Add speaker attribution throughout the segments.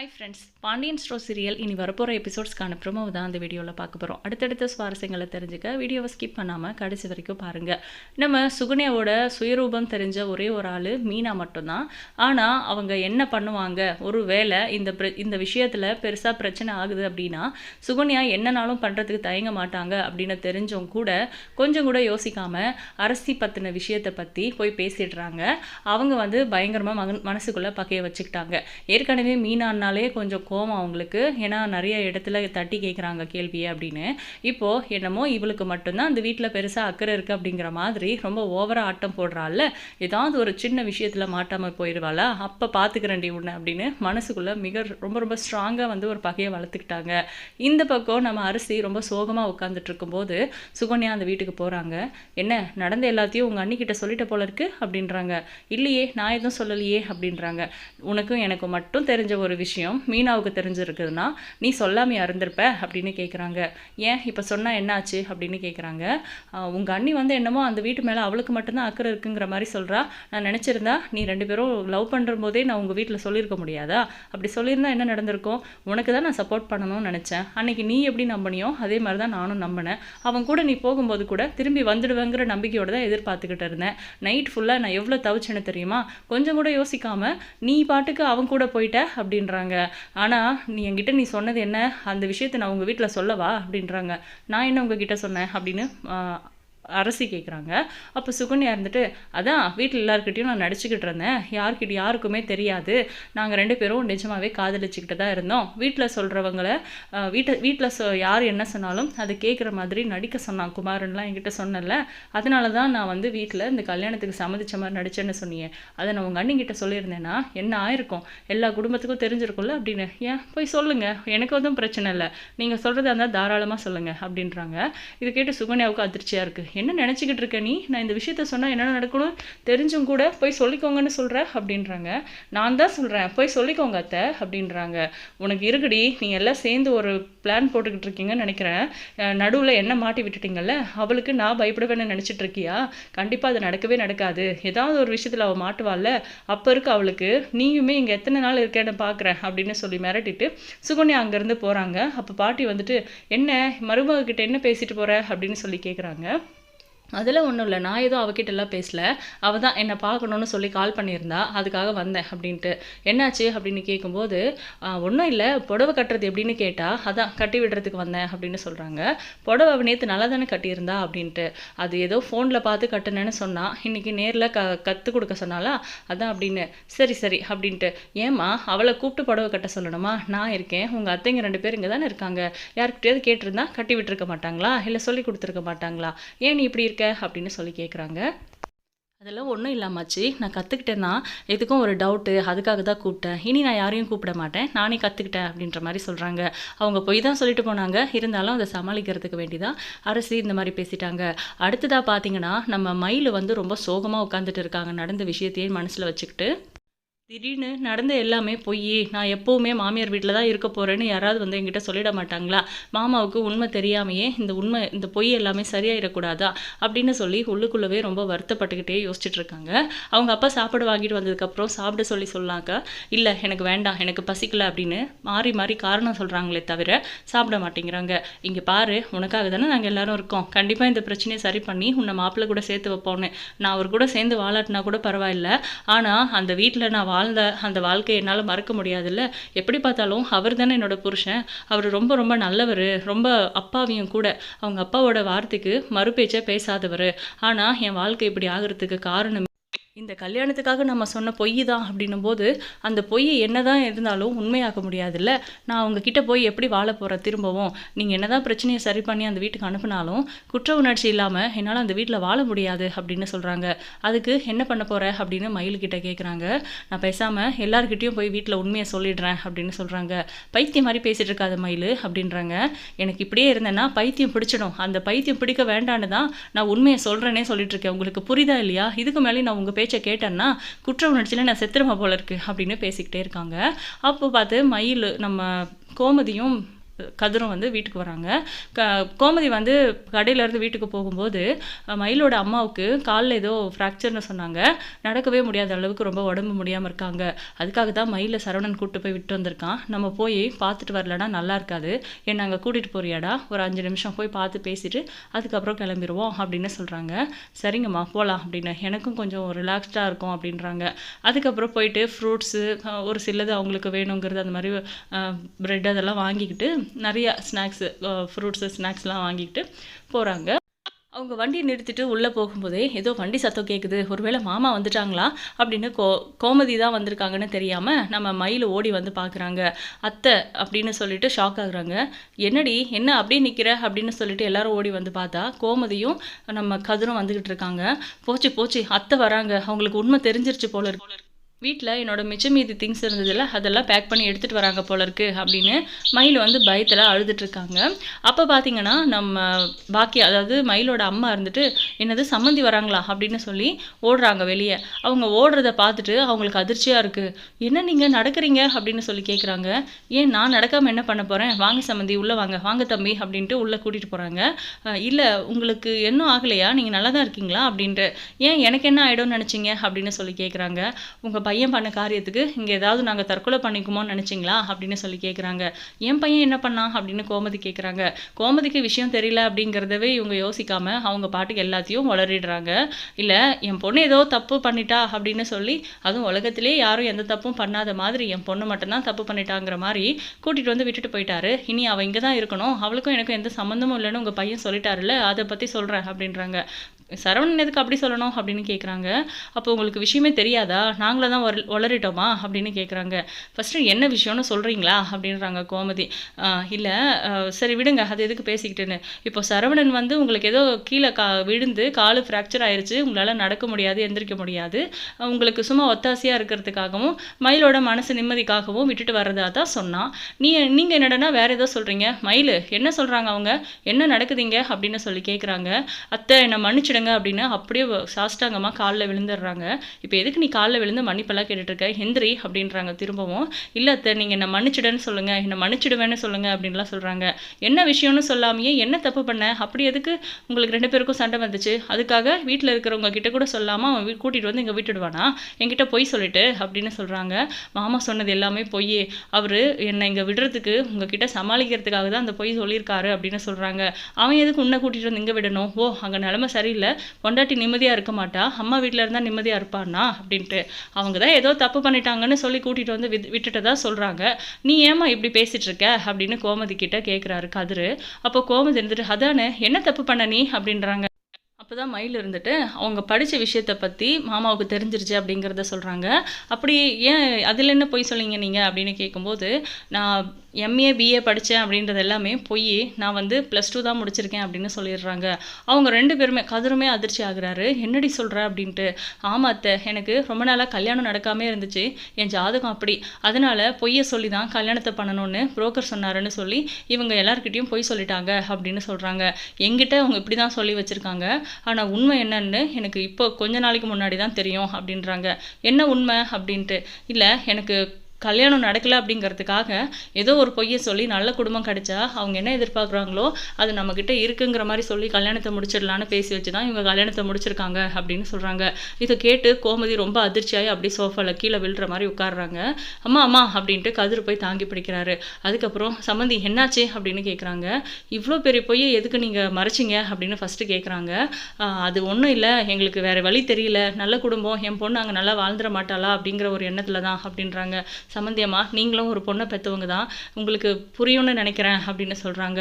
Speaker 1: Hi friends Pandian store serial இனி வரப்போகிற எபிசோட்ஸ்க்கான promo தான் அந்த வீடியோவில் பார்க்க போகிறோம் அடுத்தடுத்த சுவாரஸ்யங்களை தெரிஞ்சுக்க வீடியோவை ஸ்கிப் பண்ணாமல் கடைசி வரைக்கும் பாருங்கள் நம்ம சுகன்யாவோட சுயரூபம் தெரிஞ்ச ஒரே ஒரு ஆள் மீனா மட்டும்தான். ஆனால் அவங்க என்ன பண்ணுவாங்க? ஒரு வேளை இந்த பிர இந்த விஷயத்தில் பெருசாக பிரச்சனை ஆகுது அப்படின்னா சுகன்யா என்னனாலும் பண்ணுறதுக்கு தயங்க மாட்டாங்க அப்படின்னு தெரிஞ்சும் கூட கொஞ்சம் கூட யோசிக்காமல் அரசி பற்றின விஷயத்தை பற்றி போய் பேசிடுறாங்க. அவங்க வந்து பயங்கரமாக மகன் மனசுக்குள்ளே பகைய வச்சுக்கிட்டாங்க. ஏற்கனவே மீனா மீனானாலே கொஞ்சம் கோவம் அவங்களுக்கு. ஏன்னா நிறைய இடத்துல தட்டி கேட்குறாங்க கேள்வியை அப்படின்னு. இப்போது என்னமோ இவளுக்கு மட்டும்தான் அந்த வீட்டில் பெருசாக அக்கறை இருக்குது அப்படிங்கிற மாதிரி ரொம்ப ஓவராக ஆட்டம் போடுறாள்ல. ஏதாவது ஒரு சின்ன விஷயத்தில் மாட்டாமல் போயிடுவாளா அப்போ பார்த்துக்கிறேன்டி உன்னை அப்படின்னு மனசுக்குள்ளே மிக ரொம்ப ரொம்ப ஸ்ட்ராங்காக வந்து ஒரு பகையை வளர்த்துக்கிட்டாங்க. இந்த பக்கம் நம்ம அரிசி ரொம்ப சோகமாக உட்காந்துட்டு இருக்கும்போது சுகன்யா அந்த வீட்டுக்கு போகிறாங்க என்ன நடந்த எல்லாத்தையும் உங்கள் அண்ணிக்கிட்ட சொல்லிட்ட போல இருக்கு? அப்படின்றாங்க. இல்லையே நான் எதுவும் சொல்லலையே அப்படின்றாங்க. உனக்கும் எனக்கு மட்டும் தெரிஞ்ச ஒரு விஷயம் மீனாவுக்கு தெரிஞ்சிருக்குதுன்னா நீ சொல்லாமையா இருந்திருப்ப அப்படின்னு கேட்குறாங்க ஏன்? இப்போ சொன்னால் என்னாச்சு? அப்படின்னு கேட்குறாங்க உங்கள் அண்ணி வந்து என்னமோ அந்த வீட்டு மேலே அவளுக்கு மட்டும்தான் அக்கறை இருக்குங்கிற மாதிரி சொல்கிறா நான் நினச்சிருந்தா நீ ரெண்டு பேரும் லவ் பண்ணுற போதே நான் உங்கள் வீட்டில் சொல்லியிருக்க முடியாதா? அப்படி சொல்லியிருந்தா என்ன நடந்திருக்கும்? உனக்கு தான் நான் சப்போர்ட் பண்ணணும்னு நினச்சேன். அன்னைக்கு நீ எப்படி நம்பினியோ அதே மாதிரி தான் நானும் நம்பினேன். அவன் கூட நீ போகும்போது கூட திரும்பி வந்துடுவேங்கிற நம்பிக்கையோடு தான் எதிர்பார்த்துக்கிட்டு இருந்தேன். நைட் ஃபுல்லாக நான் எவ்வளோ தவிச்சேன்னு தெரியுமா? கொஞ்சம் கூட யோசிக்காமல் நீ பாட்டுக்கு அவன் கூட போயிட்ட அப்படின்ற அப்படின்றாங்க. ஆனால் நீ என்கிட்ட நீ சொன்னது என்ன? அந்த விஷயத்தை நான் உங்கள் வீட்டில் சொல்லவா? அப்படின்றாங்க. நான் என்ன உங்ககிட்ட சொன்னேன்? அப்படின்னு அரசி கேட்குறாங்க அப்போ சுகன்யா இருந்துட்டு அதான் வீட்டில் எல்லாருக்கிட்டையும் நான் நடிச்சுக்கிட்டு இருந்தேன். யார்கிட்ட யாருக்குமே தெரியாது. நாங்கள் ரெண்டு பேரும் நிஜமாகவே காதலிச்சுக்கிட்டு தான் இருந்தோம். வீட்டில் சொல்கிறவங்கள வீட்டை வீட்டில் சொ யார் என்ன சொன்னாலும் அதை கேட்குற மாதிரி நடிக்க சொன்னான் குமாரன்லாம் என்கிட்ட சொன்னல அதனால தான் நான் வந்து வீட்டில் இந்த கல்யாணத்துக்கு சம்மதிச்ச மாதிரி நடிச்சேன்னு சொன்னீங்க. அதை நான் உங்கள் அண்ணிக்கிட்ட சொல்லியிருந்தேன்னா என்ன ஆயிருக்கும்? எல்லா குடும்பத்துக்கும் தெரிஞ்சிருக்கும்ல அப்படின்னு. ஏன்? போய் சொல்லுங்கள் எனக்கு எதுவும் பிரச்சனை இல்லை. நீங்கள் சொல்கிறதா இருந்தால் தாராளமாக சொல்லுங்கள் அப்படின்றாங்க. இது கேட்டு சுகன்யாவுக்கு அதிர்ச்சியாக இருக்குது என்ன நினச்சிக்கிட்டு இருக்க நீ? நான் இந்த விஷயத்த சொன்னால் என்ன நடக்கணும்? தெரிஞ்சும் கூட போய் சொல்லிக்கோங்கன்னு சொல்கிற அப்படின்றாங்க. நான் தான் சொல்கிறேன் போய் சொல்லிக்கோங்க அத்தை அப்படின்றாங்க. உனக்கு இருக்குடி நீ எல்லாம் சேர்ந்து ஒரு பிளான் போட்டுக்கிட்டு இருக்கீங்கன்னு நினைக்கிறேன். நடுவில் என்ன மாட்டி விட்டுட்டீங்கல்ல? அவளுக்கு நான் பயப்படுவேன்னு நினச்சிட்டு இருக்கியா? கண்டிப்பாக அது நடக்கவே நடக்காது. ஏதாவது ஒரு விஷயத்தில் அவள் மாட்டுவாள்ல? அப்போ இருக்கு அவளுக்கு நீயுமே இங்கே எத்தனை நாள் இருக்கேன்னு பார்க்குறேன் அப்படின்னு சொல்லி மிரட்டிட்டு சுகன்யா அங்கேருந்து போகிறாங்க அப்போ பாட்டி வந்துட்டு என்ன மருமகக்கிட்ட என்ன பேசிட்டு போகிற அப்படின்னு சொல்லி கேட்குறாங்க அதில் ஒன்றும் இல்லை. நான் எதுவும் அவகிட்ட எல்லாம் பேசல. அவள் தான் என்னை பார்க்கணுன்னு சொல்லி கால் பண்ணியிருந்தா அதுக்காக வந்தேன் அப்படின்ட்டு. என்னாச்சு அப்படின்னு கேட்கும்போது ஒன்றும் இல்லை. புடவை கட்டுறது எப்படின்னு கேட்டால் அதான் கட்டி விடுறதுக்கு வந்தேன் அப்படின்னு சொல்கிறாங்க புடவை அவ நேற்று நல்லா தானே கட்டியிருந்தா அப்படின்ட்டு. அது ஏதோ ஃபோனில் பார்த்து கட்டினேன்னு சொன்னால் இன்றைக்கி நேரில் க கற்றுக் கொடுக்க சொன்னாலா அதான் அப்படின்னு. சரி சரி அப்படின்ட்டு. ஏம்மா அவளை கூப்பிட்டு புடவை கட்ட சொல்லணுமா? நான் இருக்கேன். உங்கள் அத்தைங்க ரெண்டு பேர் இங்கே தானே இருக்காங்க. யாருக்கிட்டேயாவது கேட்டிருந்தா கட்டி விட்டுருக்க மாட்டாங்களா? இல்லை சொல்லி கொடுத்துருக்க மாட்டாங்களா? ஏன் நீ இப்படி இருக்க? அப்படின்னு சொல்லி கேட்குறாங்க அதெல்லாம் ஒன்றும் இல்லாமாச்சு நான் கற்றுக்கிட்டேன்னா எதுக்கும் ஒரு டவுட்டு அதுக்காக தான் கூப்பிட்டேன். இனி நான் யாரையும் கூப்பிட மாட்டேன். நானே கற்றுக்கிட்டேன் அப்படின்ற மாதிரி சொல்கிறாங்க அவங்க போய் தான் சொல்லிட்டு போனாங்க. இருந்தாலும் அதை சமாளிக்கிறதுக்கு வேண்டி தான் அரசு இந்த மாதிரி பேசிட்டாங்க. அடுத்ததாக பார்த்தீங்கன்னா நம்ம மயில் வந்து ரொம்ப சோகமாக உட்காந்துட்டு இருக்காங்க. நடந்த விஷயத்தையே மனசில் வச்சுக்கிட்டு. திடீர்னு நடந்த எல்லாமே பொய் நான் எப்போவுமே மாமியார் வீட்டில் தான் இருக்க போகிறேன்னு யாராவது வந்து என்கிட்ட சொல்லிட மாட்டாங்களா? மாமாவுக்கு உண்மை தெரியாமையே இந்த உண்மை இந்த பொய் எல்லாமே சரியாயிடக்கூடாதா? அப்படின்னு சொல்லி உள்ளுக்குள்ளவே ரொம்ப வருத்தப்பட்டுக்கிட்டே யோசிச்சுட்டு இருக்காங்க அவங்க அப்பா சாப்பாடு வாங்கிட்டு வந்ததுக்கப்புறம் சாப்பிட சொல்லி சொல்லாக்க இல்லை எனக்கு வேண்டாம் எனக்கு பசிக்கல அப்படின்னு மாறி மாறி காரணம் சொல்கிறாங்களே தவிர சாப்பிட மாட்டேங்கிறாங்க. இங்கே பாரு உனக்காக தானே நாங்கள் எல்லாரும் இருக்கோம். கண்டிப்பாக இந்த பிரச்சனையை சரி பண்ணி உன்னை மாப்பிள்ளை கூட சேர்த்து வைப்போன்னு நான் அவர் கூட சேர்ந்து வாழாட்டினா கூட பரவாயில்ல. ஆனால் அந்த வீட்டில் நான் வாழ்ந்த அந்த வாழ்க்கையை என்னால் மறக்க முடியாதுல்ல. எப்படி பார்த்தாலும் அவர் தானே என்னோட புருஷன். அவர் ரொம்ப ரொம்ப நல்லவர். ரொம்ப அப்பாவையும் கூட. அவங்க அப்பாவோட வார்த்தைக்கு மறுபேச்சை பேசாதவர். ஆனால் என் வாழ்க்கை இப்படி ஆகிறதுக்கு காரணம் இந்த கல்யாணத்துக்காக நம்ம சொன்ன பொய் தான் அப்படின்னும் போது அந்த பொய் என்னதான் இருந்தாலும் உண்மையாக்க முடியாதுல்ல. நான் அவங்கக்கிட்ட போய் எப்படி வாழ போகிறேன் திரும்பவும்? நீங்கள் என்னதான் பிரச்சனையை சரி பண்ணி அந்த வீட்டுக்கு அனுப்புனாலும் குற்ற உணர்ச்சி இல்லாமல் என்னால் அந்த வீட்டில் வாழ முடியாது அப்படின்னு சொல்கிறாங்க அதுக்கு என்ன பண்ண போகிற அப்படின்னு மயில்கிட்ட கேட்குறாங்க நான் பேசாமல் எல்லாருக்கிட்டேயும் போய் வீட்டில் உண்மையை சொல்லிடுறேன் அப்படின்னு சொல்கிறாங்க பைத்தியம் மாதிரி பேசிகிட்டு இருக்காத மயில் அப்படின்றாங்க. எனக்கு இப்படியே இருந்தேன்னா பைத்தியம் பிடிச்சிடும். அந்த பைத்தியம் பிடிக்க வேண்டான்னு தான் நான் உண்மையை சொல்கிறேனே சொல்லிட்டு இருக்கேன். உங்களுக்கு புரிதா இல்லையா? இதுக்கு மேலே நான் உங்கள் பேச்சை கேட்டேன்னா குற்ற உணர்ச்சியில் நான் செத்துருமா போல இருக்கு அப்படின்னு பேசிக்கிட்டே இருக்காங்க. அப்போ பார்த்து மயில் நம்ம கோமதியும் கதிரும் வந்து வீட்டுக்கு வராங்க. க கோமதி வந்து கடையிலேருந்து வீட்டுக்கு போகும்போது மயிலோட அம்மாவுக்கு காலில் ஏதோ ஃப்ராக்சர்னு சொன்னாங்க. நடக்கவே முடியாத அளவுக்கு ரொம்ப உடம்பு முடியாமல் இருக்காங்க. அதுக்காக தான் மயிலை சரவணன் கூப்பிட்டு போய் விட்டு வந்திருக்கான். நம்ம போய் பார்த்துட்டு வரலனா நல்லா இருக்காது. என்னை அங்கே கூட்டிகிட்டு போறியாடா? ஒரு அஞ்சு நிமிஷம் போய் பார்த்து பேசிட்டு அதுக்கப்புறம் கிளம்பிடுவோம் அப்படின்னு சொல்கிறாங்க சரிங்கம்மா போகலாம் அப்படின்னு. எனக்கும் கொஞ்சம் ரிலாக்ஸ்டாக இருக்கும் அப்படின்றாங்க. அதுக்கப்புறம் போயிட்டு ஃப்ரூட்ஸு ஒரு சிலது அவங்களுக்கு வேணுங்கிறது அந்த மாதிரி ப்ரெட் அதெல்லாம் வாங்கிக்கிட்டு நிறையா ஸ்நாக்ஸு ஃப்ரூட்ஸு ஸ்நாக்ஸ்லாம் வாங்கிக்கிட்டு போகிறாங்க அவங்க வண்டியை நிறுத்திட்டு உள்ளே போகும்போதே ஏதோ வண்டி சத்தம் கேட்குது ஒருவேளை மாமா வந்துட்டாங்களா? அப்படின்னு கோ கோமதி தான் வந்திருக்காங்கன்னு தெரியாமல் நம்ம மயில் ஓடி வந்து பார்க்குறாங்க. அத்தை அப்படின்னு சொல்லிட்டு ஷாக் ஆகுறாங்க. என்னடி என்ன அப்படியே நிற்கிற அப்படின்னு சொல்லிட்டு எல்லாரும் ஓடி வந்து பார்த்தா கோமதியும் நம்ம கதிரும் வந்துக்கிட்டு இருக்காங்க. போச்சு போச்சு அத்தை வராங்க. அவங்களுக்கு உண்மை தெரிஞ்சிருச்சு போல இருக்கு. வீட்டில் என்னோட மிச்சம் மீதி திங்ஸ் இருந்ததில்ல அதெல்லாம் பேக் பண்ணி எடுத்துகிட்டு வராங்க போல இருக்கு அப்படின்னு மயில் வந்து பயத்தில் அழுதுட்டுருக்காங்க அப்போ பார்த்தீங்கன்னா நம்ம பாக்கி அதாவது மயிலோட அம்மா இருந்துட்டு என்னது சம்மந்தி வராங்களா? அப்படின்னு சொல்லி ஓடுறாங்க வெளியே. அவங்க ஓடுறத பார்த்துட்டு அவங்களுக்கு அதிர்ச்சியாக இருக்குது என்ன நீங்கள் நடக்கிறீங்க? அப்படின்னு சொல்லி கேட்குறாங்க ஏன் நான் நடக்காமல் என்ன பண்ண போகிறேன் வாங்க சம்மந்தி உள்ளே வாங்க. வாங்க தம்பி அப்படின்ட்டு உள்ளே கூட்டிகிட்டு போகிறாங்க இல்லை உங்களுக்கு இன்னும் ஆகலையா? நீங்கள் நல்லா தான் இருக்கீங்களா? அப்படின்ட்டு. ஏன் எனக்கு என்ன ஆகிடும்னு நினச்சிங்க? அப்படின்னு சொல்லி கேட்குறாங்க உங்கள் பையன் பண்ண காரியத்துக்கு இங்கே ஏதாவது நாங்கள் தற்கொலை பண்ணிக்குமோன்னு நினச்சிங்களா அப்படின்னு சொல்லி கேட்குறாங்க என் பையன் என்ன பண்ணான் அப்படின்னு கோமதி கேட்குறாங்க கோமதிக்கு விஷயம் தெரியல அப்படிங்கிறதவே இவங்க யோசிக்காம அவங்க பாட்டுக்கு எல்லாத்தையும் வளரிடுறாங்க இல்லை என் பொண்ணு ஏதோ தப்பு பண்ணிட்டா அப்படின்னு சொல்லி அதுவும் உலகத்திலே யாரும் எந்த தப்பும் பண்ணாத மாதிரி என் பொண்ணு மட்டும்தான் தப்பு பண்ணிட்டாங்கிற மாதிரி கூட்டிகிட்டு வந்து விட்டுட்டு போயிட்டாரு. இனி அவள் இங்கே தான் இருக்கணும். அவளுக்கும் எனக்கும் எந்த சம்மந்தமும் இல்லைன்னு உங்கள் பையன் சொல்லிட்டாருல்ல அதை பற்றி சொல்கிறேன் அப்படின்றாங்க. சரவணன் எதுக்கு அப்படி சொல்லணும் அப்படின்னு கேட்குறாங்க அப்போ உங்களுக்கு விஷயமே தெரியாதா? நாங்களே தான் வள வளரிட்டோமா? அப்படின்னு கேட்குறாங்க ஃபஸ்ட்டு என்ன விஷயம்னு சொல்கிறீங்களா அப்படின்றாங்க கோமதி. இல்லை சரி விடுங்க அது எதுக்கு பேசிக்கிட்டுன்னு. இப்போ சரவணன் வந்து உங்களுக்கு ஏதோ கீழே கா விழுந்து காலு ஃப்ராக்சர் ஆயிடுச்சு உங்களால் நடக்க முடியாது எந்திரிக்க முடியாது. உங்களுக்கு சும்மா ஒத்தாசையாக இருக்கிறதுக்காகவும் மயிலோட மனசு நிம்மதிக்காகவும் விட்டுட்டு வர்றதா தான் சொன்னான். நீ நீங்கள் என்னடனா வேறு ஏதோ சொல்கிறீங்க மயில் என்ன சொல்கிறாங்க அவங்க? என்ன நடக்குதுங்க அப்படின்னு சொல்லி கேட்குறாங்க அத்தை என்னை மன்னிச்சிடுங்க. அப்படின்னு அப்படியே சாஷ்டாங்கமாக காலில் விழுந்துடுறாங்க இப்போ எதுக்கு நீ காலில் விழுந்து மன்னிப்பெல்லாம் கேட்டுட்ருக்க? ஹெந்திரி அப்படின்றாங்க திரும்பவும். இல்லை அத்தை நீங்கள் என்னை மன்னிச்சிடுன்னு சொல்லுங்கள் என்னை மன்னிச்சிடுவேன்னு சொல்லுங்கள் அப்படின்லாம் சொல்கிறாங்க என்ன விஷயம்னு சொல்லாமையே என்ன தப்பு பண்ண? அப்படி எதுக்கு உங்களுக்கு ரெண்டு பேருக்கும் சண்டை வந்துச்சு? அதுக்காக வீட்டில் இருக்கிறவங்க கிட்ட கூட சொல்லாமல் அவன் வீ கூட்டிகிட்டு வந்து இங்கே விட்டுடுவானா? என்கிட்ட பொய் சொல்லிட்டு அப்படின்னு சொல்கிறாங்க மாமா சொன்னது எல்லாமே பொய் அவர் என்னை இங்கே விடுறதுக்கு உங்ககிட்ட சமாளிக்கிறதுக்காக தான் அந்த பொய் சொல்லியிருக்காரு அப்படின்னு சொல்கிறாங்க அவன் எதுக்கு உன்னை கூட்டிகிட்டு வந்து இங்கே விடணும்? ஓ அங்கே நிலமை சரியில்லை. பொண்டாட்டி நிம்மதியாக இருக்க மாட்டா. அம்மா வீட்டில் இருந்தால் நிம்மதியாக இருப்பானா? அப்படின்ட்டு. அவங்க தான் ஏதோ தப்பு பண்ணிட்டாங்கன்னு சொல்லி கூட்டிகிட்டு வந்து விட்டுட்டு விட்டுட்டதா சொல்கிறாங்க நீ ஏம்மா இப்படி பேசிகிட்டு இருக்க அப்படின்னு கோமதி கிட்ட கேட்குறாரு கதிர். அப்போ கோமதி இருந்துட்டு அதானே என்ன தப்பு பண்ண நீ? அப்படின்றாங்க. அப்போ தான் மயில் இருந்துட்டு அவங்க படித்த விஷயத்தை பற்றி மாமாவுக்கு தெரிஞ்சிருச்சு அப்படிங்கிறத சொல்கிறாங்க அப்படி ஏன் அதில் என்ன போய் சொல்லிங்க நீங்கள் அப்படின்னு கேட்கும்போது நான் எம்ஏ பிஏ படித்தேன் அப்படின்றது எல்லாமே பொய் நான் வந்து ப்ளஸ் டூ தான் முடிச்சிருக்கேன் அப்படின்னு சொல்லிடுறாங்க. அவங்க ரெண்டு பேருமே கதிருமே அதிர்ச்சி ஆகுறாரு. என்னடி சொல்கிற அப்படின்ட்டு. ஆமாத்த எனக்கு ரொம்ப நாளாக கல்யாணம் நடக்காமே இருந்துச்சு. என் ஜாதகம் அப்படி. அதனால பொய்யை சொல்லி தான் கல்யாணத்தை பண்ணணும்னு புரோக்கர் சொன்னாருன்னு சொல்லி இவங்க எல்லாருக்கிட்டையும் பொய் சொல்லிட்டாங்க அப்படின்னு சொல்கிறாங்க எங்கிட்ட அவங்க இப்படி தான் சொல்லி வச்சுருக்காங்க. ஆனால் உண்மை என்னன்னு எனக்கு இப்போ கொஞ்ச நாளைக்கு முன்னாடி தான் தெரியும் அப்படின்றாங்க. என்ன உண்மை அப்படின்ட்டு? இல்லை எனக்கு கல்யாணம் நடக்கலை அப்படிங்கிறதுக்காக ஏதோ ஒரு பொய்யை சொல்லி நல்ல குடும்பம் கிடைச்சா அவங்க என்ன எதிர்பார்க்குறாங்களோ அது நம்மக்கிட்ட இருக்குங்கிற மாதிரி சொல்லி கல்யாணத்தை முடிச்சிடலான்னு பேசி வச்சு தான் இவங்க கல்யாணத்தை முடிச்சிருக்காங்க அப்படின்னு சொல்கிறாங்க இதை கேட்டு கோமதி ரொம்ப அதிர்ச்சியாகி அப்படியே சோஃபாவில் கீழே விழுற மாதிரி உட்காடுறாங்க அம்மா அம்மா அப்படின்ட்டு கதிர் போய் தாங்கி பிடிக்கிறாரு. அதுக்கப்புறம் சம்மந்தி என்னாச்சு அப்படின்னு கேட்குறாங்க இவ்வளோ பெரிய பொய்யை எதுக்கு நீங்கள் மறைச்சிங்க அப்படின்னு ஃபஸ்ட்டு கேட்குறாங்க அது ஒன்றும் இல்லை எங்களுக்கு வேறு வழி தெரியல. நல்ல குடும்பம் என் பொண்ணு அங்கே நல்லா வாழ்ந்துட மாட்டாளா அப்படிங்கிற ஒரு எண்ணத்தில் தான் அப்படின்றாங்க. சம்மந்தியம்மா நீங்களும் ஒரு பொண்ணை பெற்றவங்க தான் உங்களுக்கு புரியும்னு நினைக்கிறேன் அப்படின்னு சொல்கிறாங்க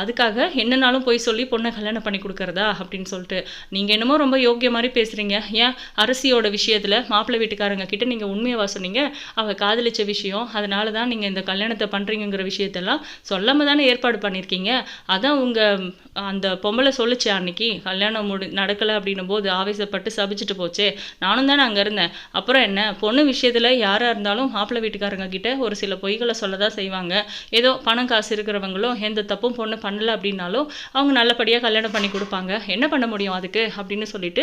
Speaker 1: அதுக்காக என்னனாலும் போய் சொல்லி பொண்ணை கல்யாணம் பண்ணி கொடுக்குறதா அப்படின்னு சொல்லிட்டு. நீங்கள் என்னமோ ரொம்ப யோக்கிய மாதிரி பேசுகிறீங்க ஏன் அரசியோட விஷயத்தில் மாப்பிள்ளை வீட்டுக்காரங்க கிட்ட நீங்கள் உண்மையவா சொன்னீங்க? அவள் காதலிச்ச விஷயம் அதனால தான் நீங்கள் இந்த கல்யாணத்தை பண்ணுறீங்கிற விஷயத்தெல்லாம் சொல்லாமல் தானே ஏற்பாடு பண்ணியிருக்கீங்க அதான் உங்கள் அந்த பொம்பளை சொல்லுச்சு அன்னைக்கு கல்யாணம் முடி நடக்கலை அப்படின்னும் போது ஆவேசப்பட்டு சபிச்சுட்டு போச்சே. நானும் தானே அங்கே இருந்தேன். அப்புறம் என்ன? பொண்ணு விஷயத்தில் யாராக இருந்தாலும் மாப்பிள்ளை மாப்பிள்ளை வீட்டுக்காரங்க கிட்ட ஒரு சில பொய்களை சொல்ல தான் செய்வாங்க. ஏதோ பணம் காசு இருக்கிறவங்களும் எந்த தப்பும் பொண்ணு பண்ணல அப்படின்னாலும் அவங்க நல்லபடியாக கல்யாணம் பண்ணி கொடுப்பாங்க. என்ன பண்ண முடியும் அதுக்கு? அப்படின்னு சொல்லிட்டு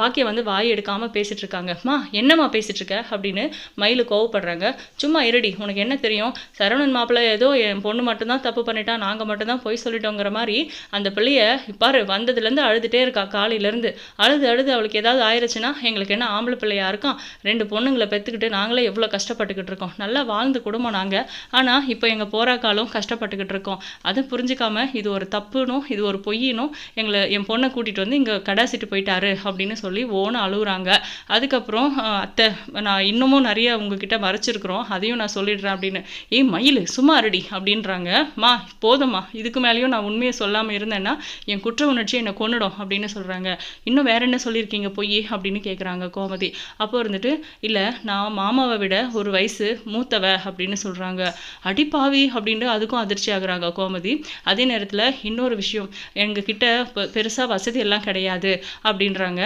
Speaker 1: பாக்கியம் வந்து வாய் எடுக்காமல் பேசிட்டு இருக்காங்க. மா என்னம்மா பேசிட்டு இருக்க? அப்படின்னு மயில் கோவப்படுறாங்க. சும்மா இருடி உனக்கு என்ன தெரியும்? சரவணன் மாப்பிள்ளை ஏதோ என் பொண்ணு மட்டும்தான் தப்பு பண்ணிட்டா நாங்கள் மட்டும்தான் பொய் சொல்லிட்டோங்கிற மாதிரி அந்த பிள்ளைய பாரு வந்ததுலேருந்து அழுதுகிட்டே இருக்கா காலையிலேருந்து. அழுது அழுது அவளுக்கு ஏதாவது ஆயிடுச்சுன்னா எங்களுக்கு என்ன ஆம்பளை பிள்ளையா இருக்கான்? ரெண்டு பொண்ணுங்களை பெற்றுக்கிட்டு நாங்களே எவ்வளோ கஷ்டப்பட்டுக்கிட்டு இருக்கோம். நல்லா வாழ்ந்த குடும்பம் நாங்கள் ஆனால் இப்போ எங்கள் போகிற காலம் கஷ்டப்பட்டுக்கிட்டு இருக்கோம். அதை புரிஞ்சுக்காமல் இது ஒரு தப்புனும் இது ஒரு பொய்யினும் எங்களை என் பொண்ணை கூட்டிகிட்டு வந்து இங்கே கடாசிட்டு போயிட்டாரு அப்படின்னு சொல்லி ஓன அழுகுறாங்க அதுக்கப்புறம் அத்தை நான் இன்னமும் நிறைய உங்ககிட்ட மறைச்சிருக்கிறோம். அதையும் நான் சொல்லிடுறேன் அப்படின்னு. ஏய் மயில் சும்மா இருடி அப்படின்றாங்க. மா போதும்மா. இதுக்கு மேலேயும் நான் உண்மையை சொல்லாமல் இருந்தேன்னா என் குற்ற உணர்ச்சி என்னை கொன்னுடும் அப்படின்னு சொல்கிறாங்க இன்னும் வேற என்ன சொல்லியிருக்கீங்க பொய்? அப்படின்னு கேட்குறாங்க கோமதி. அப்போ இருந்துட்டு இல்லை நான் மாமாவை விட ஒரு வயசு மூத்தவ அப்படின்னு சொல்கிறாங்க அடிப்பாவி அப்படின்ட்டு அதுக்கும் அதிர்ச்சி ஆகுறாங்க கோமதி. அதே நேரத்தில் இன்னொரு விஷயம் எங்ககிட்ட பெருசாக வசதி எல்லாம் கிடையாது அப்படின்றாங்க.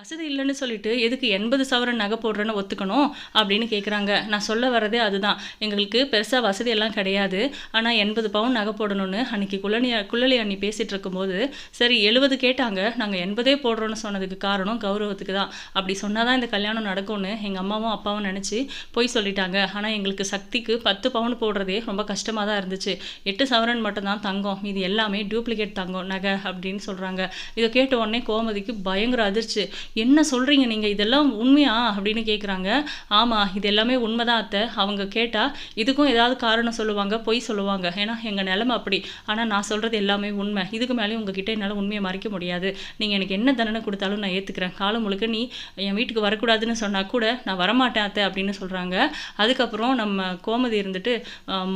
Speaker 1: வசதி இல்லைன்னு சொல்லிட்டு எதுக்கு எண்பது சவரன் நகை போடுறேன்னு ஒத்துக்கணும் அப்படின்னு கேட்குறாங்க நான் சொல்ல வரதே அதுதான். எங்களுக்கு பெருசாக வசதியெல்லாம் கிடையாது. ஆனால் எண்பது பவுன் நகை போடணும்னு அன்னைக்கு குள்ளனி குள்ளலி அண்ணி பேசிகிட்டு இருக்கும்போது சரி எழுபது கேட்டாங்க. நாங்கள் எண்பதே போடுறோன்னு சொன்னதுக்கு காரணம் கௌரவத்துக்கு தான். அப்படி சொன்னால் தான் இந்த கல்யாணம் நடக்கும்னு எங்கள் அம்மாவும் அப்பாவும் நினச்சி பொய் சொல்லிட்டாங்க. ஆனால் எங்களுக்கு சக்திக்கு பத்து பவுன் போடுறதே ரொம்ப கஷ்டமாக தான் இருந்துச்சு. எட்டு சவரன் மட்டும்தான் தங்கம். இது எல்லாமே டூப்ளிகேட் தங்கம் நகை அப்படின்னு சொல்கிறாங்க இதை கேட்ட உடனே கோமதிக்கு பயங்கர அதிர்ச்சி. என்ன சொல்கிறீங்க நீங்கள் இதெல்லாம் உண்மையா? அப்படின்னு கேட்குறாங்க ஆமாம் இது எல்லாமே உண்மைதான் அத்தை. அவங்க கேட்டால் இதுக்கும் ஏதாவது காரணம் சொல்லுவாங்க பொய் சொல்லுவாங்க. ஏன்னா எங்கள் நிலமை அப்படி. ஆனால் நான் சொல்கிறது எல்லாமே உண்மை. இதுக்கு மேலேயும் உங்ககிட்ட என்னால் உண்மையை மறைக்க முடியாது. நீங்கள் எனக்கு என்ன தண்டனை கொடுத்தாலும் நான் ஏற்றுக்கிறேன் காலம் முழுக்க நீ என் வீட்டுக்கு வரக்கூடாதுன்னு சொன்னால் கூட நான் வரமாட்டேன் அத்தை அப்படின்னு சொல்கிறாங்க அதுக்கப்புறம் நம்ம கோமதி இருந்துட்டு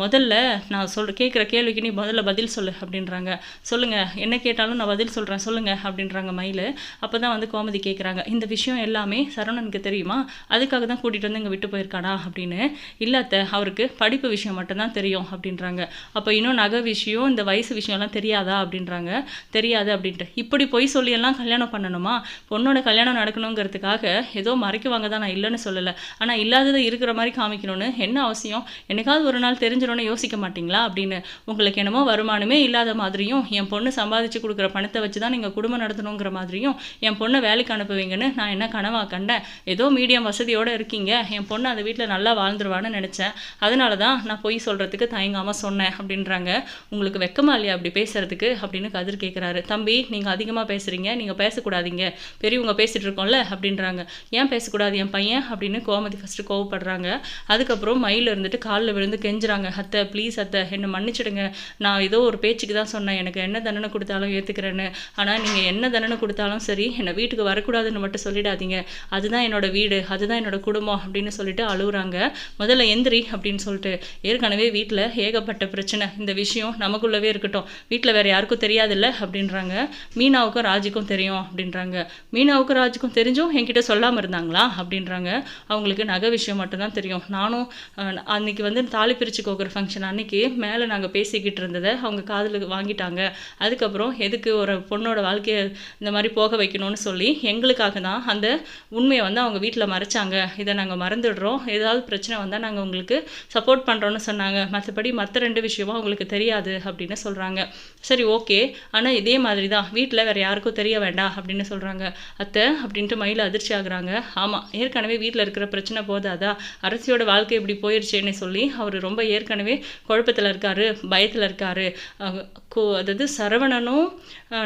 Speaker 1: முதல்ல நான் சொல் கேட்குற கேள்விக்கு நீ முதல்ல பதில் சொல்லு அப்படின்றாங்க. சொல்லுங்கள் என்ன கேட்டாலும் நான் பதில் சொல்கிறேன் சொல்லுங்கள் அப்படின்றாங்க மயில். அப்போ தான் வந்து கோமதி கேட்குறாங்க இந்த விஷயம் எல்லாமே சரவணனுக்கு தெரியுமா? அதுக்காக தான் கூட்டிகிட்டு வந்து இங்கே விட்டு போயிருக்கானா அப்படின்னு. இல்லாத அவருக்கு படிப்பு விஷயம் மட்டும்தான் தெரியும் அப்படின்றாங்க. அப்போ இன்னும் நகை விஷயம் இந்த வயசு விஷயம்லாம் தெரியாதா அப்படின்றாங்க. தெரியாது அப்படின்ட்டு. இப்படி பொய் சொல்லியெல்லாம் கல்யாணம் பண்ணணுமா? பொண்ணோட கல்யாணம் நடக்கணுங்கிறதுக்காக ஏதோ மறைக்குவாங்க தான் நான் இல்லைன்னு சொல்லலை. ஆனால் இல்லாததை இருக்கிற மாதிரி காமிக்கணும்னு என்ன அவசியம்? என்னைக்காவது ஒரு நாள் தெரிஞ்சிடணும்னு யோசிக்க மாட்டீங்களா அப்படின்னு. உங்களுக்கு என்னமோ வருமானமே இல்லாத மாதிரியும் என் பொண்ணு சம்பாதிச்சு கொடுக்குற பணத்தை வச்சு தான் நீங்கள் குடும்பம் நடத்தணுங்கிற மாதிரியும் என் பொண்ணை வேலைக்கு அனுப்புவீங்கன்னு நான் என்ன கனவா கண்டேன்? ஏதோ மீடியம் வசதியோடு இருக்கீங்க. என் பொண்ணு அந்த வீட்டில் நல்லா வாழ்ந்துருவான்னு நினச்சேன். அதனால தான் நான் பொய் சொல்கிறதுக்கு தயங்காமல் சொன்னேன் அப்படின்றாங்க. உங்களுக்கு வெக்கமா இல்லையா அப்படி பேசுகிறதுக்கு அப்படின்னு கதிர் கேட்குறாரு தம்பி நீங்கள் அதிகமாக பேசுகிறீங்க நீங்கள் பேசக்கூடாதீங்க. பெரியவங்க பேசிகிட்டு இருக்கோம்ல அப்படின்றாங்க. ஏன் பேசக்கூடாது என் பையன்? அப்படின்னு கோமதி ஃபஸ்ட்டு கோவப்படுறாங்க. அதுக்கப்புறம் மயில் இருந்துட்டு காலில் விழுந்து கெஞ்சுறாங்க. அத்தை ப்ளீஸ் அத்தை என்னை மன்னிச்சிடுங்க. நான் ஏதோ ஒரு பேச்சுக்கு தான் சொன்னேன். எனக்கு என்ன தண்டனை கொடுத்தாலும் ஏற்றுக்கிறேன்னு ஆனால் நீங்கள் என்ன தண்டனை கொடுத்தாலும் சரி என்னை வீட்டுக்கு வரக்கூடாது வரக்கூடாதுன்னு மட்டும் சொல்லிடாதீங்க. அதுதான் என்னோட வீடு அதுதான் என்னோட குடும்பம் அப்படின்னு சொல்லிட்டு அழுகுறாங்க முதல்ல எந்திரி அப்படின்னு சொல்லிட்டு. ஏற்கனவே வீட்டில் ஏகப்பட்ட பிரச்சனை. இந்த விஷயம் நமக்குள்ளவே இருக்கட்டும். வீட்டில் வேற யாருக்கும் தெரியாதுல்ல அப்படின்றாங்க. மீனாவுக்கும் ராஜுக்கும் தெரியும் அப்படின்றாங்க. மீனாவுக்கும் ராஜுக்கும் தெரிஞ்சும் என்கிட்ட சொல்லாமல் இருந்தாங்களா அப்படின்றாங்க. அவங்களுக்கு நகை விஷயம் மட்டும்தான் தெரியும். நானும் அன்னைக்கு வந்து தாலி பிரிச்சு கோக்குற ஃபங்க்ஷன் அன்னைக்கு மேலே நாங்கள் பேசிக்கிட்டு இருந்ததை அவங்க காதில் வாங்கிட்டாங்க. அதுக்கப்புறம் எதுக்கு ஒரு பொண்ணோட வாழ்க்கையை இந்த மாதிரி போக வைக்கணும்னு சொல்லி எங்களுக்காக தான் அந்த உண்மையை வந்து அவங்க வீட்டில் மறைச்சாங்க. இதை நாங்கள் மறந்துடுறோம். ஏதாவது பிரச்சனை வந்தால் நாங்கள் உங்களுக்கு சப்போர்ட் பண்ணுறோன்னு சொன்னாங்க. மற்றபடி மற்ற ரெண்டு விஷயமும் அவங்களுக்கு தெரியாது அப்படின்னு சொல்கிறாங்க சரி ஓகே. ஆனால் இதே மாதிரி தான் வீட்டில் வேறு யாருக்கும் தெரிய வேண்டாம் அப்படின்னு சொல்கிறாங்க அத்தை அப்படின்ட்டு மயில் அதிர்ச்சி ஆகுறாங்க. ஆமாம் ஏற்கனவே வீட்டில் இருக்கிற பிரச்சனை போதாதா? அரசியோட வாழ்க்கை இப்படி போயிடுச்சேன்னு சொல்லி அவர் ரொம்ப ஏற்கனவே குழப்பத்தில் இருக்காரு பயத்தில் இருக்காரு. கோ அதாவது சரவணனும்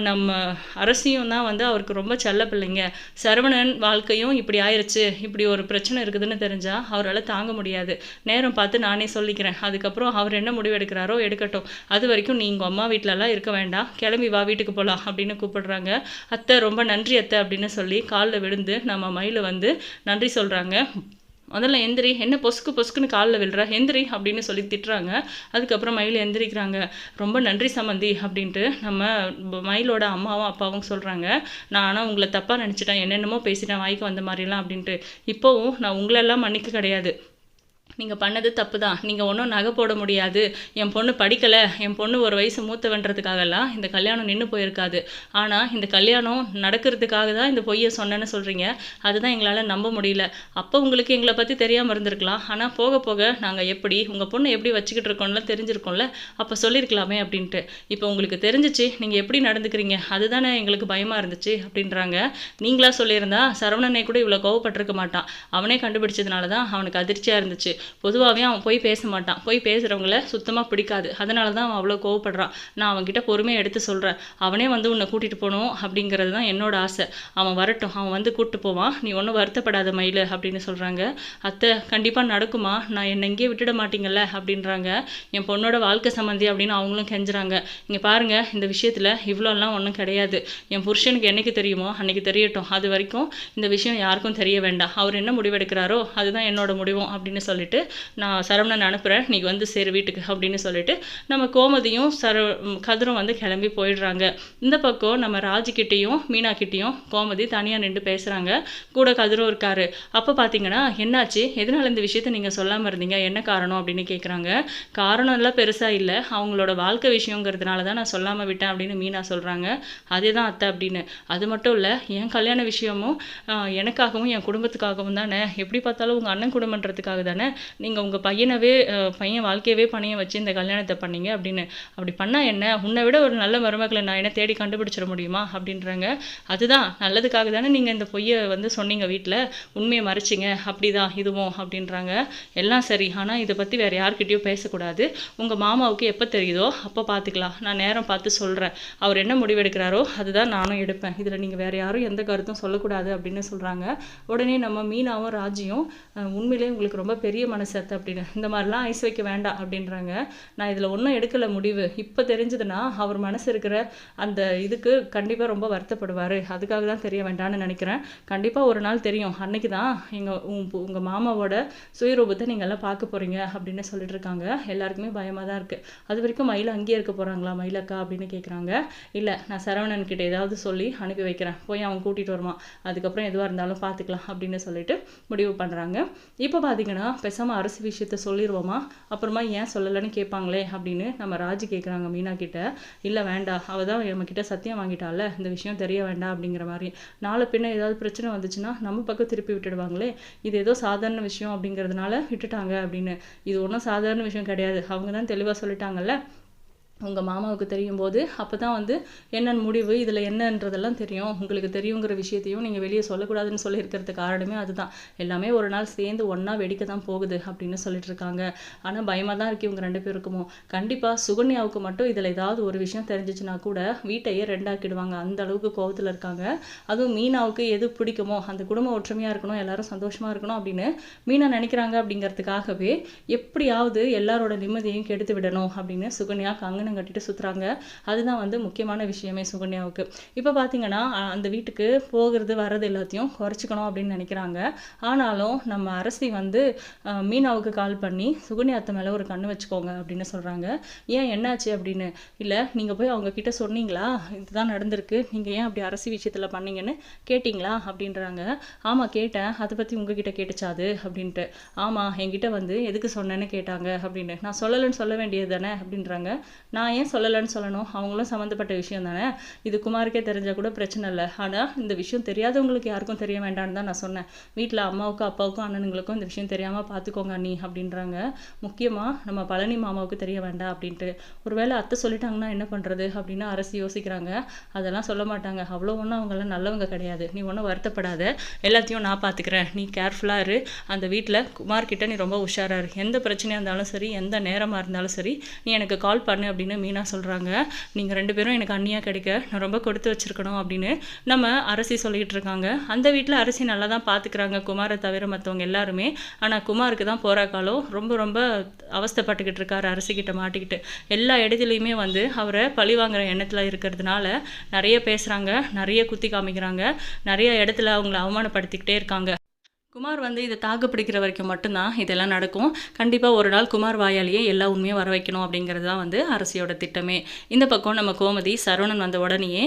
Speaker 1: நம்ம அரசியும் தான் வந்து அவருக்கு ரொம்ப செல்ல பிள்ளைங்க. சரவணன் வாழ்க்கையும் இப்படி ஆயிடுச்சு இப்படி ஒரு பிரச்சனை இருக்குதுன்னு தெரிஞ்சால் அவரால் தாங்க முடியாது. நேரம் பார்த்து நானே சொல்லிக்கிறேன். அதுக்கப்புறம் அவர் என்ன முடிவு எடுக்கிறாரோ எடுக்கட்டும். அது வரைக்கும் நீ உங்கள் அம்மா வீட்டிலலாம் இருக்க வேண்டாம். கிளம்பி வா வீட்டுக்கு போகலாம் அப்படின்னு கூப்பிடுறாங்க. அத்தை ரொம்ப நன்றி அத்தை அப்படின்னு சொல்லி காலில் விழுந்து நம்ம மயில வந்து நன்றி சொல்கிறாங்க முதல்ல எந்திரி என்ன பொசுக்கு பொசுக்குன்னு காலில் விழுற? எந்திரி அப்படின்னு சொல்லி திட்டுறாங்க. அதுக்கப்புறம் மயில் எந்திரிக்கிறாங்க. ரொம்ப நன்றி சம்மந்தி அப்படின்ட்டு நம்ம மயிலோட அம்மாவும் அப்பாவும் சொல்கிறாங்க நான் ஆனால் உங்களை தப்பாக நினச்சிட்டேன். என்னென்னமோ பேசிட்டேன். வாய்க்கு வந்த மாதிரிலாம் அப்படின்ட்டு. இப்போவும் நான் உங்களெல்லாம் மன்னிக்க கிடையாது. நீங்கள் பண்ணது தப்பு தான் நீங்கள் ஒன்றும் நகை போட முடியாது. என் பொண்ணு படிக்கலை. என் பொண்ணு ஒரு வயசு மூத்தவன்றதுக்காகலாம் இந்த கல்யாணம் நின்று போயிருக்காது. ஆனால் இந்த கல்யாணம் நடக்கிறதுக்காக தான் இந்த பொய்யை சொன்னேன்னு சொல்கிறீங்க அதுதான் எங்களால் நம்ப முடியல. அப்போ உங்களுக்கு எங்களை பற்றி தெரியாமல் இருந்திருக்கலாம். ஆனால் போக போக நாங்கள் எப்படி உங்கள் பொண்ணு எப்படி வச்சுக்கிட்டு இருக்கோம்ல தெரிஞ்சிருக்கோம்ல? அப்போ சொல்லியிருக்கலாமே அப்படின்ட்டு. இப்போ உங்களுக்கு தெரிஞ்சிச்சு நீங்கள் எப்படி நடந்துக்கிறீங்க? அதுதானே எங்களுக்கு பயமாக இருந்துச்சு அப்படின்றாங்க. நீங்களா சொல்லியிருந்தா சரவணனை கூட இவ்வளோ கோவப்பட்டிருக்க மாட்டான். அவனே கண்டுபிடிச்சதுனால தான் அவனுக்கு அதிர்ச்சியாக இருந்துச்சு. பொதுவாகவே அவன் போய் பேச மாட்டான் போய் பேசுகிறவங்கள சுத்தமாக பிடிக்காது. அதனால தான் அவன் அவ்வளோ கோவப்படுறான். நான் அவன்கிட்ட பொறுமையை எடுத்து சொல்கிறேன் அவனே வந்து உன்னை கூட்டிகிட்டு போகணும் அப்படிங்கிறது தான் என்னோட ஆசை. அவன் வரட்டும். அவன் வந்து கூப்பிட்டு போவான். நீ ஒன்றும் வருத்தப்படாத மயில் அப்படின்னு சொல்கிறாங்க அத்தை கண்டிப்பாக நடக்குமா? நான் என்னை எங்கேயே விட்டுட மாட்டீங்கல்ல அப்படின்றாங்க. என் பொண்ணோட வாழ்க்கை சம்மந்தி அப்படின்னு அவங்களும் கெஞ்சுறாங்க. இங்கே பாருங்கள் இந்த விஷயத்தில் இவ்வளோலாம் ஒன்றும் கிடையாது. என் புருஷனுக்கு என்னைக்கு தெரியுமோ அன்றைக்கி தெரியட்டும். அது வரைக்கும் இந்த விஷயம் யாருக்கும் தெரிய வேண்டாம். அவர் என்ன முடிவெடுக்கிறாரோ அதுதான் என்னோட முடிவும் அப்படின்னு சொல்லிட்டு நான் சரவணன் அனுப்புகிறேன் நீ வந்து சேரு வீட்டுக்கு அப்படின்னு சொல்லிட்டு நம்ம கோமதியும் சர கதிரும் வந்து கிளம்பி போயிடுறாங்க. இந்த பக்கம் நம்ம ராஜுக்கிட்டேயும் மீனா கிட்டேயும் கோமதி தனியாக நின்று பேசுகிறாங்க கூட கதிரும் இருக்காரு. அப்போ பார்த்தீங்கன்னா என்னாச்சு? எதனால் இந்த விஷயத்த நீங்கள் சொல்லாமல் இருந்தீங்க? என்ன காரணம்? அப்படின்னு கேட்குறாங்க காரணம்லாம் பெருசாக இல்லை. அவங்களோட வாழ்க்கை விஷயங்கிறதுனால தான் நான் சொல்லாமல் விட்டேன் அப்படின்னு மீனா சொல்கிறாங்க அதே தான் அத்தை அப்படின்னு. அது மட்டும் இல்லை என் கல்யாண விஷயமும் எனக்காகவும் என் குடும்பத்துக்காகவும் தானே. எப்படி பார்த்தாலும் உங்கள் அண்ணன் குடும்பன்றதுக்காக தானே. நீங்கள் உங்கள் பையனவே பையன் வாழ்க்கையவே பணைய வச்சு இந்த கல்யாணத்தை பண்ணீங்க அப்படின்னு. அப்படி பண்ணால் என்ன? உன்னை விட ஒரு நல்ல மருமகளை நான் என்ன தேடி கண்டுபிடிச்சிட முடியுமா? அப்படின்றாங்க. அதுதான் நல்லதுக்காக தானே நீங்கள் இந்த பொய்யை வந்து சொன்னீங்க வீட்டில் உண்மையை மறைச்சிங்க. அப்படிதான் இதுவும் அப்படின்றாங்க. எல்லாம் சரி. ஆனால் இதை பற்றி வேறு யார்கிட்டயும் பேசக்கூடாது. உங்கள் மாமாவுக்கு எப்போ தெரியுதோ அப்போ பார்த்துக்கலாம் நான் நேரம் பார்த்து சொல்கிறேன் அவர் என்ன முடிவெடுக்கிறாரோ அதுதான் நானும் எடுப்பேன். இதில் நீங்கள் வேறு யாரும் எந்த கருத்தும் சொல்லக்கூடாது அப்படின்னு சொல்கிறாங்க உடனே நம்ம மீனாவும் ராஜியும் உண்மையிலே உங்களுக்கு ரொம்ப பெரிய மனசத்து அப்படின்னு. இந்த மாதிரிலாம் ஐஸ் வைக்க வேண்டாம் அப்படின்றாங்க. நான் இதில் ஒன்றும் எடுக்கலை முடிவு. இப்போ தெரிஞ்சதுன்னா அவர் மனசு இருக்கிற அந்த இதுக்கு கண்டிப்பாக ரொம்ப வருத்தப்படுவார். அதுக்காக தான் தெரிய வேண்டாம்னு நினைக்கிறேன். கண்டிப்பாக ஒரு நாள் தெரியும். அன்னைக்கு தான் எங்கள் உங்கள் மாமாவோட சுயரூபத்தை நீங்கள் எல்லாம் பார்க்க போகிறீங்க அப்படின்னு சொல்லிட்டு இருக்காங்க. எல்லாருக்குமே பயமாக தான் இருக்குது அது வரைக்கும் மயில் அங்கேயே இருக்க போகிறாங்களா மயிலக்கா அப்படின்னு கேட்குறாங்க இல்லை நான் சரவணன் கிட்ட ஏதாவது சொல்லி அனுப்பி வைக்கிறேன். போய் அவன் கூட்டிகிட்டு வருவான். அதுக்கப்புறம் எதுவாக இருந்தாலும் பார்த்துக்கலாம் அப்படின்னு சொல்லிட்டு முடிவு பண்ணுறாங்க இப்போ பார்த்தீங்கன்னா பேசாமல் அரசு விஷயத்த சொல்லிடுவோமா அப்புறமா ஏன் சொல்லலைன்னு கேட்பாங்களே அப்படின்னு நம்ம ராஜு கேட்குறாங்க மீனா கிட்ட. இல்லை வேண்டாம் அவள் தான் நம்ம சத்தியம் வாங்கிட்டால. இந்த விஷயம் தெரிய வேண்டாம் அப்படிங்கிற மாதிரி. நாளை பின்ன ஏதாவது பிரச்சனை வந்துச்சுன்னா நம்ம பக்கம் திருப்பி விட்டுடுவாங்களே. இது ஏதோ சாதாரண விஷயம் அப்படிங்கிறதுனால விட்டுட்டாங்க அப்படின்னு. இது ஒன்றும் சாதாரண விஷயம் கிடையாது. அவங்க தான் தெளிவாக சொல்லிட்டாங்கல்ல. உங்கள் மாமாவுக்கு தெரியும் போது அப்போ தான் வந்து என்னென்ன முடிவு இதில் என்னன்றதெல்லாம் தெரியும். உங்களுக்கு தெரியுங்கிற விஷயத்தையும் நீங்கள் வெளியே சொல்லக்கூடாதுன்னு சொல்லியிருக்கிறதுக்கு காரணமே அதுதான். எல்லாமே ஒரு நாள் சேர்ந்து ஒன்றா வெடிக்க தான் போகுது அப்படின்னு சொல்லிட்டு இருக்காங்க ஆனால் பயமாக தான் இருக்குது இவங்க ரெண்டு பேருக்குமோ. கண்டிப்பாக சுகன்யாவுக்கு மட்டும் இதில் ஏதாவது ஒரு விஷயம் தெரிஞ்சிச்சுன்னா கூட வீட்டையே ரெண்டாக்கிடுவாங்க. அந்த அளவுக்கு கோபத்தில் இருக்காங்க. அதுவும் மீனாவுக்கு எது பிடிக்குமோ அந்த குடும்ப ஒற்றுமையாக இருக்கணும் எல்லாரும் சந்தோஷமாக இருக்கணும் அப்படின்னு மீனா நினைக்கிறாங்க அப்படிங்கிறதுக்காகவே எப்படியாவது எல்லாரோட நிம்மதியையும் கெடுத்து விடணும் அப்படின்னு சுகன்யா கங்கணம் கட்டிட்டு சுற்றுறாங்க அதுதான் வந்து முக்கியமான விஷயமே சுகன்யாவுக்கு. இப்போ பார்த்தீங்கன்னா அந்த வீட்டுக்கு போகிறது வர்றது எல்லாத்தையும் குறைச்சிக்கணும் அப்படின்னு நினைக்கிறாங்க. ஆனாலும் நம்ம அரசி வந்து மீனாவுக்கு கால் பண்ணி சுகன்யா அத்தை மேலே ஒரு கண்ணு வச்சுக்கோங்க அப்படின்னு சொல்கிறாங்க ஏன் என்னாச்சு அப்படின்னு? இல்லை நீங்கள் போய் அவங்க கிட்ட சொன்னீங்களா? இதுதான் நடந்திருக்கு. நீங்கள் ஏன் அப்படி அரசி விஷயத்தில் பண்ணீங்கன்னு கேட்டிங்களா? அப்படின்றாங்க. ஆமாம் கேட்டேன். அதை பற்றி உங்ககிட்ட கேட்டுச்சா அது? அப்படின்ட்டு. ஆமாம் என்கிட்ட வந்து எதுக்கு சொன்னேன்னு கேட்டாங்க அப்படின்னு. நான் சொல்லலைன்னு சொல்ல வேண்டியது தானே? அப்படின்றாங்க. நான் ஏன் சொல்லலைன்னு சொல்லணும்? அவங்களும் சம்மந்தப்பட்ட விஷயம் தானே? இது குமாருக்கே தெரிஞ்சால் கூட பிரச்சனை இல்லை. ஆனால் இந்த விஷயம் தெரியாதவங்களுக்கு யாருக்கும் தெரிய வேண்டாம்னு தான் நான் சொன்னேன். வீட்டில் அம்மாவுக்கும் அப்பாவுக்கும் அண்ணனுங்களுக்கும் இந்த விஷயம் தெரியாமல் பார்த்துக்கோங்க நீ அப்படின்றாங்க. முக்கியமாக நம்ம பழனி மாமாவுக்கு தெரிய வேண்டாம் அப்படின்ட்டு. ஒருவேளை அத்தை சொல்லிட்டாங்கன்னா என்ன பண்ணுறது அப்படின்னு அரசு யோசிக்கிறாங்க. அதெல்லாம் சொல்ல மாட்டாங்க. அவ்வளோ ஒன்றும் அவங்களாம் நல்லவங்க கிடையாது. நீ ஒன்றும் வருத்தப்படாத. எல்லாத்தையும் நான் பார்த்துக்கிறேன் நீ கேர்ஃபுல்லாக இரு. அந்த வீட்டில் குமார்கிட்ட நீ ரொம்ப உஷாராக இரு. எந்த பிரச்சனையாக இருந்தாலும் சரி எந்த நேரமாக இருந்தாலும் சரி நீ எனக்கு கால் பண்ணு அப்படின்னு மீனா சொல்கிறாங்க நீங்கள் ரெண்டு பேரும் எனக்கு அண்ணியாக கிடைக்க நான் ரொம்ப கொடுத்து வச்சிருக்கணும் அப்படின்னு நம்ம அரசி சொல்லிகிட்டு இருக்காங்க. அந்த வீட்டில் அரசி நல்லா தான் பார்த்துக்கிறாங்க குமாரை தவிர மற்றவங்க எல்லாருமே. ஆனால் குமாருக்கு தான் போகிற காலம் ரொம்ப ரொம்ப அவஸ்தைப்பட்டுக்கிட்டு இருக்காரு அரசிக்கிட்ட மாட்டிக்கிட்டு. எல்லா இடத்துலையுமே வந்து அவரை பழி வாங்குற எண்ணத்தில் இருக்கிறதுனால நிறைய பேசுகிறாங்க நிறைய குத்தி காமிக்கிறாங்க நிறைய இடத்துல அவங்கள அவமானப்படுத்திக்கிட்டே இருக்காங்க. குமார் வந்து இதை தாக்கு பிடிக்கிற வரைக்கும் மட்டும்தான் இதெல்லாம் நடக்கும். கண்டிப்பாக ஒரு நாள் குமார் வாயாலேயே எல்லா உண்மையும் வர வைக்கணும் அப்படிங்கிறது தான் வந்து அரசியோட திட்டமே. இந்த பக்கம் நம்ம கோமதி சரவணன் வந்த உடனேயே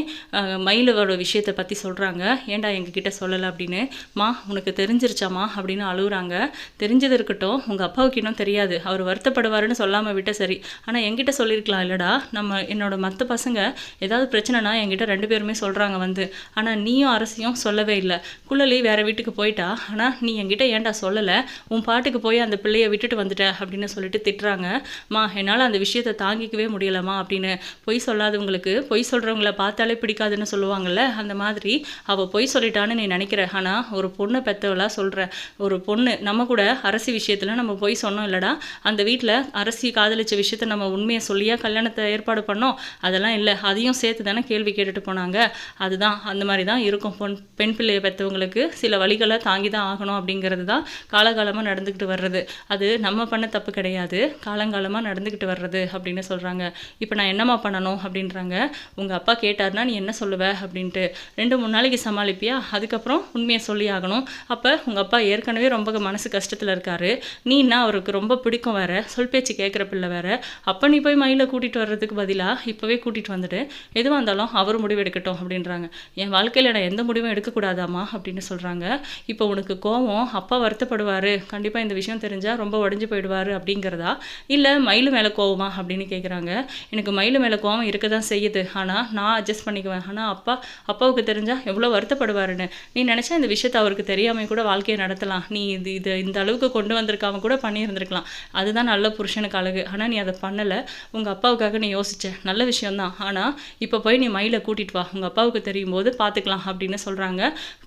Speaker 1: மயிலோட விஷயத்தை பற்றி சொல்கிறாங்க ஏன்டா எங்ககிட்ட சொல்லலை அப்படின்னு. மா உனக்கு தெரிஞ்சிருச்சாமா? அப்படின்னு அழுகுறாங்க தெரிஞ்சது இருக்கட்டும் உங்கள் அப்பாவுக்கு இன்னும் தெரியாது. அவர் வருத்தப்படுவாருன்னு சொல்லாமல் விட்ட சரி. ஆனால் என்கிட்ட சொல்லியிருக்கலாம் இல்லைடா நம்ம என்னோட மற்ற பசங்க ஏதாவது பிரச்சனைனா என்கிட்ட ரெண்டு பேருமே சொல்கிறாங்க வந்து. ஆனால் நீயும் அரசியும் சொல்லவே இல்லை. குள்ளலி வேறு வீட்டுக்கு போயிட்டா? ஆனால் நீ என்கிட்ட ஏன்டா சொல்லலை? உன் பாட்டுக்கு போய் அந்த பிள்ளையை விட்டுட்டு வந்துட்ட அப்படின்னு சொல்லிட்டு திட்டுறாங்க. மா என்னால் அந்த விஷயத்தை தாங்கிக்கவே முடியலம்மா அப்படின்னு. பொய் சொல்லாதவங்களுக்கு பொய் சொல்கிறவங்கள பார்த்தாலே பிடிக்காதுன்னு சொல்லுவாங்கல்ல அந்த மாதிரி. அவள் பொய் சொல்லிட்டான்னு நீ நினைக்கிற. ஆனால் ஒரு பொண்ணை பெற்றவளாக சொல்கிற ஒரு பொண்ணு நம்ம கூட அரசி விஷயத்தில் நம்ம பொய் சொன்னோம் இல்லடா? அந்த வீட்டில் அரசி காதலிச்ச விஷயத்த நம்ம உண்மையை சொல்லியா கல்யாணத்தை ஏற்பாடு பண்ணோம்? அதெல்லாம் இல்லை. அதையும் சேர்த்து தானே கேள்வி கேட்டுட்டு போனாங்க. அதுதான் அந்த மாதிரி தான் இருக்கும் பொன் பெண் பிள்ளையை பெற்றவங்களுக்கு சில வழிகளை தாங்கி தான் ஆகணும். அப்படிங்கிறது தான் காலகாலமாக நடந்துக்கிட்டு வர்றது. அது நம்ம பண்ண தப்பு கிடையாது. காலங்காலமாக நடந்துக்கிட்டு வர்றது அப்படின்னு சொல்கிறாங்க இப்போ நான் என்னம்மா பண்ணணும் அப்படின்றாங்க. உங்கள் அப்பா கேட்டார்னா நீ என்ன சொல்லுவ? அப்படின்ட்டு. ரெண்டு மூணு நாளைக்கு சமாளிப்பியா? அதுக்கப்புறம் உண்மையை சொல்லி ஆகணும். அப்போ உங்கள் அப்பா ஏற்கனவே ரொம்ப மனசு கஷ்டத்தில் இருக்காரு. நீன்னா அவருக்கு ரொம்ப பிடிக்கும் வேற? சொல் பேச்சு கேட்குற பிள்ளை வேற? அப்போ நீ போய் மயிலை கூட்டிகிட்டு வர்றதுக்கு பதிலாக இப்போவே கூட்டிகிட்டு வந்துட்டு எதுவாக இருந்தாலும் அவர் முடிவு எடுக்கட்டும் அப்படின்றாங்க. என் வாழ்க்கையில் நான் எந்த முடிவும் எடுக்கக்கூடாதாம்மா அப்படின்னு சொல்கிறாங்க இப்போ உனக்கு கோவம் அப்பா வருத்தப்படுவார். கண்டிப்பாக இந்த விஷயம் தெரிஞ்சால் ரொம்ப உடஞ்சி போயிடுவார் அப்படிங்கிறதா? இல்லை மயில் மேலே கோவமா அப்படின்னு கேட்குறாங்க எனக்கு மயில் மேலே கோவம் இருக்க தான் செய்யுது. ஆனால் நான் அட்ஜஸ்ட் பண்ணிக்குவேன். ஆனால் அப்பா அப்பாவுக்கு தெரிஞ்சால் எவ்வளோ வருத்தப்படுவாருன்னு. நீ நினச்சா இந்த விஷயத்தை அவருக்கு தெரியாமல் கூட வாழ்க்கையை நடத்தலாம். நீ இது இது இந்த அளவுக்கு கொண்டு வந்திருக்காம கூட பண்ணியிருந்திருக்கலாம். அதுதான் நல்ல புருஷனுக்கு அழகு. ஆனால் நீ அதை பண்ணலை. உங்கள் அப்பாவுக்காக நீ யோசிச்ச. நல்ல விஷயம்தான். ஆனால் இப்போ போய் நீ மயிலை கூட்டிகிட்டு வா. உங்கள் அப்பாவுக்கு தெரியும் போது பார்த்துக்கலாம் அப்படின்னு சொல்கிறாங்க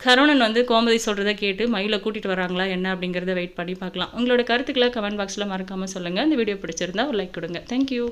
Speaker 1: கருணன் வந்து கோமதி சொல்கிறத கேட்டு மயில் கூட்டிகிட்டு வராங்களா என்ன அப்படிங்கிறத வெயிட் பண்ணி பார்க்கலாம். உங்களோட கருத்துக்களை கமெண்ட் பாக்ஸில் மறக்காமல் சொல்லுங்கள் இந்த வீடியோ பிடிச்சிருந்தா ஒரு லைக் கொடுங்க. தேங்க்யூ